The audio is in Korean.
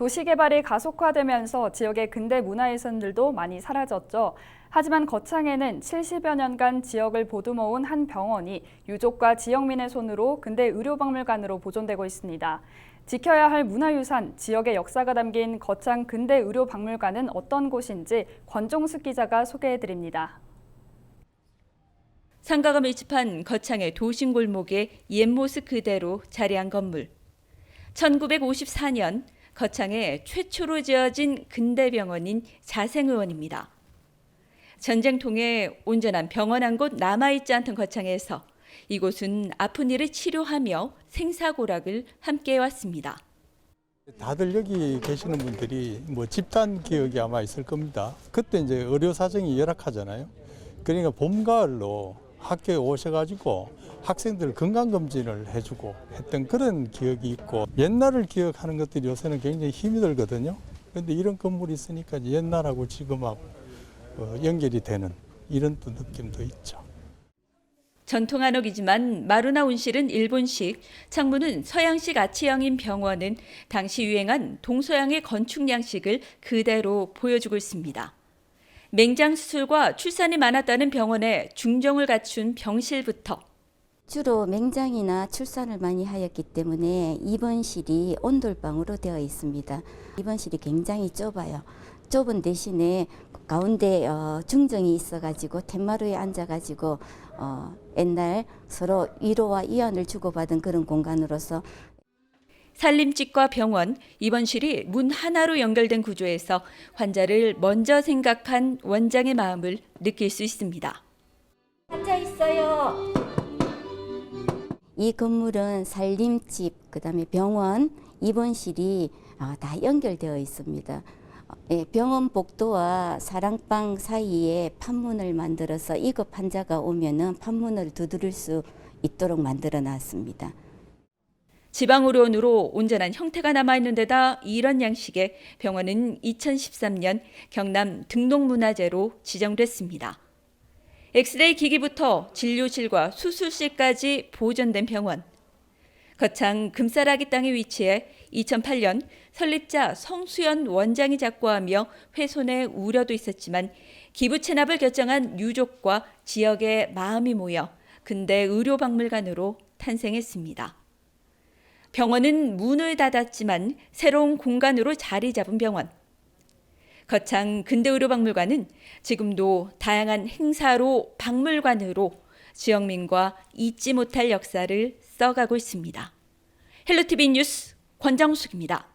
도시 개발이 가속화되면서 지역의 근대 문화예산들도 많이 사라졌죠. 하지만 거창에는 70여 년간 지역을 보듬어온 한 병원이 유족과 지역민의 손으로 근대 의료박물관으로 보존되고 있습니다. 지켜야 할 문화유산, 지역의 역사가 담긴 거창 근대 의료박물관은 어떤 곳인지 권종숙 기자가 소개해드립니다. 상가가 밀집한 거창의 도심 골목의 옛 모습 그대로 자리한 건물. 1954년 거창에 최초로 지어진 근대병원인 자생의원입니다. 전쟁통에 온전한 병원 한 곳 남아있지 않던 거창에서 이곳은 아픈 이를 치료하며 생사고락을 함께 해왔습니다. 다들 여기 계시는 분들이 뭐 집단 기억이 아마 있을 겁니다. 그때 이제 의료 사정이 열악하잖아요. 그러니까 봄, 가을로 학교에 오셔가지고 학생들 건강검진을 해주고 했던 그런 기억이 있고 옛날을 기억하는 것들이 요새는 굉장히 힘이 들거든요. 그런데 이런 건물이 있으니까 옛날하고 지금하고 어, 연결이 되는 이런 또 느낌도 있죠. 전통 한옥이지만 마루나 온실은 일본식, 창문은 서양식 아치형인 병원은 당시 유행한 동서양의 건축 양식을 그대로 보여주고 있습니다. 맹장 수술과 출산이 많았다는 병원에 중정을 갖춘 병실부터 주로 맹장이나 출산을 많이 하였기 때문에 입원실이 온돌방으로 되어 있습니다. 입원실이 굉장히 좁아요. 좁은 대신에 가운데 어, 중정이 있어가지고 텐마루에 앉아가지고 어, 옛날 서로 위로와 위안을 주고받은 그런 공간으로서 산림집과 병원, 입원실이 문 하나로 연결된 구조에서 환자를 먼저 생각한 원장의 마음을 느낄 수 있습니다. 앉아 있어요. 이 건물은 살림집, 그다음에 병원, 입원실이 어, 다 연결되어 있습니다. 어, 예, 병원 복도와 사랑방 사이에 판문을 만들어서 이급 환자가 오면은 판문을 두드릴 수 있도록 만들어 놨습니다. 지방의료원으로 온전한 형태가 남아 있는 데다 이런 양식의 병원은 2013년 경남 등록문화재로 지정됐습니다. 엑스레이 기기부터 진료실과 수술실까지 보존된 병원. 거창 금싸라기 땅에 위치해 2008년 설립자 성수연 원장이 작고하며 훼손의 우려도 있었지만 기부 체납을 결정한 유족과 지역의 마음이 모여 근대 의료박물관으로 탄생했습니다. 병원은 문을 닫았지만 새로운 공간으로 자리 잡은 병원. 거창 근대의료 박물관은 지금도 다양한 행사로 박물관으로 지역민과 잊지 못할 역사를 써가고 있습니다. 헬로티비 뉴스 권정숙입니다.